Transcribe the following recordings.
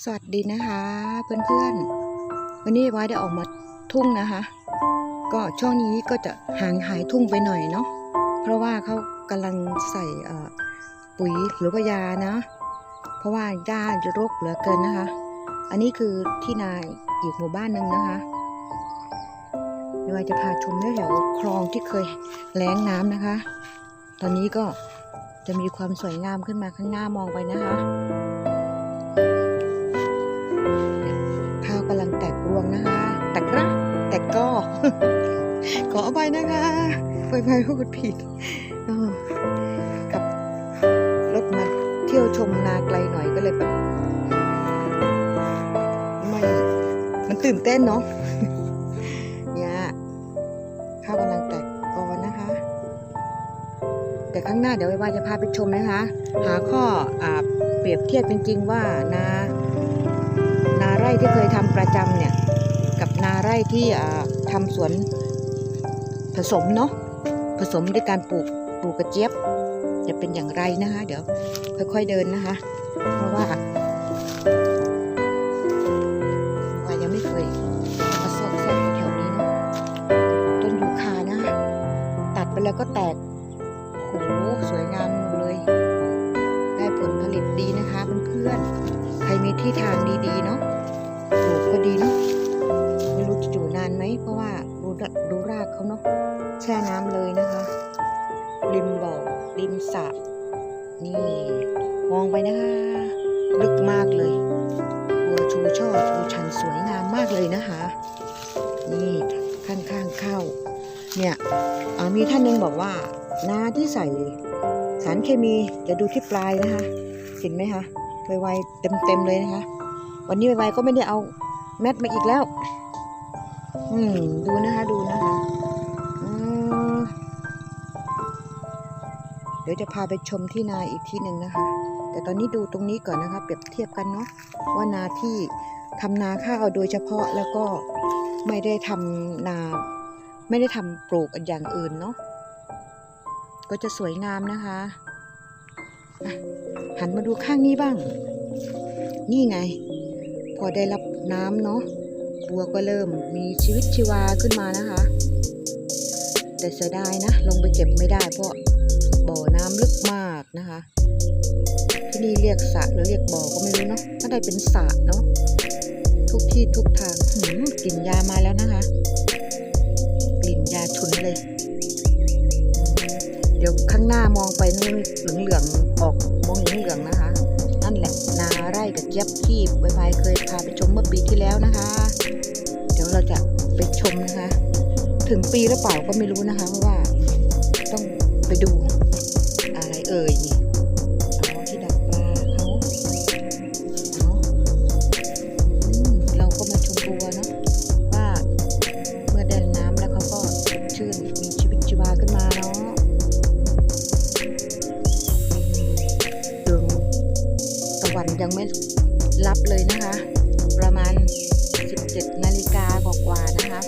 สวัสดีนะคะเพื่อนๆ วันนี้วายได้ออกมาทุ่งนะคะ ก็ช่วงนี้ก็จะห่างหายทุ่งไปหน่อยเนาะเพราะว่าเขากำลังใส่ปุ๋ยหรือว่ายานะ เพราะว่าหญ้าจะรกเหลือเกินนะคะ อันนี้คือที่นาอีกหมู่บ้านหนึ่งนะคะเดี๋ยวายจะพาชมแถวคลองที่เคยแล้งน้ำนะคะ ตอนนี้ก็จะมีความสวยงามขึ้นมาข้างหน้ามองไปนะคะ ข้าวกำลังแตกรวงนะคะ แตกระแตกก็ ขออภัยนะคะไปไปพูดผิดเออขับรถมาเที่ยวชมนาไกลหน่อยก็เลยแบบไม่มันตื่นเต้นเนาะเนี่ยข้าวกำลังแตกกอนะคะ แต่ข้างหน้าเดี๋ยวไว้ว่าจะพาไปชมนะคะ หาข้ออเปรียบเทียบจริงๆว่านา ที่เคยทำประจำเนี่ยกับนาไร่ที่อ่าทำสวนผสมเนาะผสมด้วยการปลูกปลูกกระเจี๊ยบ จะเป็นอย่างไรนะคะ เดี๋ยวค่อยๆเดินนะคะ เพราะว่าว่ายังไม่เคยมาซอกแซกแถวนี้เนาะต้นยูคานะ ตัดไปแล้วก็แตก ไปนะคะ ลึกมากเลยบัวชูช่อชูชันสวยงามมากเลยนะคะ นี่ข้างๆเข้า เนี่ยมีท่านหนึ่งบอกว่านาที่ใส่สารเคมีจะดูที่ปลายนะคะ เห็นไหมคะไวๆเต็มๆเลยนะคะ วันนี้ไวๆก็ไม่ได้เอาแมทมาอีกแล้ว อืมดูนะคะดูนะคะเดี๋ยวจะพาไปชมที่นาอีกที่หนึ่งนะคะ แต่ตอนนี้ดูตรงนี้ก่อนนะคะ เปรียบเทียบกันเนาะว่านาที่ทำนาข้าวโดยเฉพาะแล้วก็ไม่ได้ทำนาไม่ได้ทำปลูกอย่างอื่นเนาะก็จะสวยงามนะคะหันมาดูข้างนี้บ้าง นี่ไง พอได้รับน้ำเนาะบัวก็เริ่มมีชีวิตชีวาขึ้นมานะคะ แต่เสียดายนะ ลงไปเก็บไม่ได้เพราะบ่อน้ำลึกมากนะคะ นี่เรียกสระหรือเรียกบ่อก็ไม่รู้เนาะถ้าได้เป็นสระเนาะทุกที่ทุกทางหืมกลิ่นยามาแล้วนะคะ กลิ่นยาฉุนเลย เดี๋ยวข้างหน้ามองไปนู่นเหลืองเหลืองๆออกมองเหลืองเหลืองๆนะคะนั่นแหละนาไร่กับเจี๊ยบที่ใบใบเคยพาไปชมเมื่อปีที่แล้วนะคะ เดี๋ยวเราจะไปชมนะคะ ถึงปีหรือเปล่าก็ไม่รู้นะคะ เพราะว่าต้องไปดูอะไรเอ่ยนี่ ยังไม่รับเลยนะคะ ประมาณ 17 นาฬิกากว่าๆนะคะ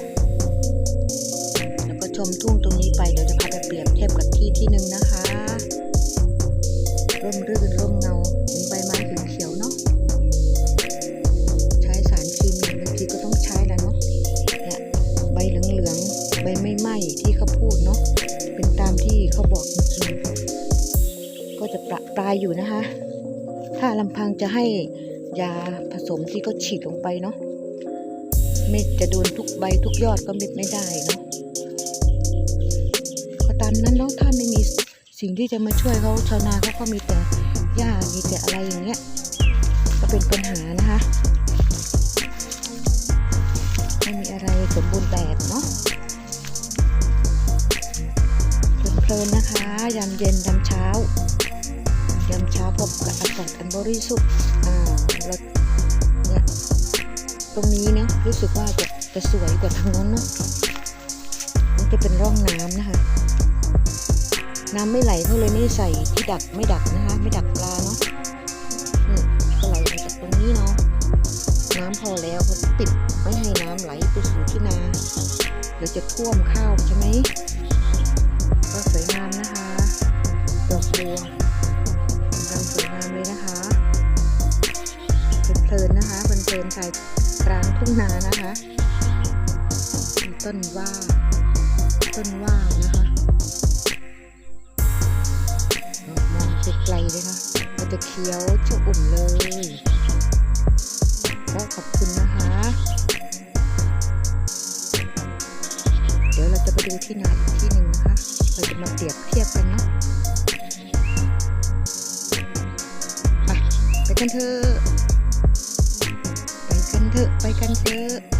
แล้วก็ชมทุ่งตรงนี้ไปเดี๋ยวจะพาไปเปรียบเทียบกับที่ที่หนึ่งนะคะร่มรื่นร่มเงาเป็นใบไม้เขียวๆเนาะใช้สารเคมีบางทีก็ต้องใช้แล้วเนาะเนี่ยใบเหลืองๆใบไม่ไหม้ที่เขาพูดเนาะเป็นตามที่เขาบอกจริงๆก็จะประปรายอยู่นะคะ ถ้าลำพังจะให้ยาผสมที่เขาฉีดลงไปเนาะไม่จะโดนทุกใบทุกยอดก็ไม่ไม่ได้เนาะก็ตามนั้นเนาะถ้าไม่มีสิ่งที่จะมาช่วยเขาชาวนาเขาก็มีแต่หญ้ามีแต่อะไรอย่างเงี้ยก็เป็นปัญหานะคะไม่มีอะไรสมบูรณ์แบบเนาะเพลินๆนะคะยามเย็นยามเช้า ยามเช้าพบกับอากาศอันบริสุทธิ์อ่าเราเนี่ยตรงนี้เนี่ยรู้สึกว่าจะจะสวยกว่าทางโน้นเนาะมันจะเป็นร่องน้ำนะคะ น้ำไม่ไหลเขาเลยไม่ใส่ที่ดักไม่ดักนะคะ ไม่ดักปลาเนาะนี่ก็ไหลมาจากตรงนี้เนาะน้ำพอแล้วเขาปิดไม่ให้น้ำไหลไปสู่ที่นาเดี๋ยวจะท่วมข้าวใช่ไหมก็สวยงามนะคะดอกบัว นะคะเพลินๆนะคะเพลินๆใจกลางทุ่งนานะคะมีต้นว่า ต้นว่านะคะมองไกลๆเลยนะมันจะเขียวชอุ่มเลยก็ขอบคุณนะคะ เดี๋ยวเราจะไปดูที่นาอีกที่หนึ่งนะคะ เราจะมาเปรียบเทียบกันเนาะไปกันเถอะ เถอะไปกันเถอะ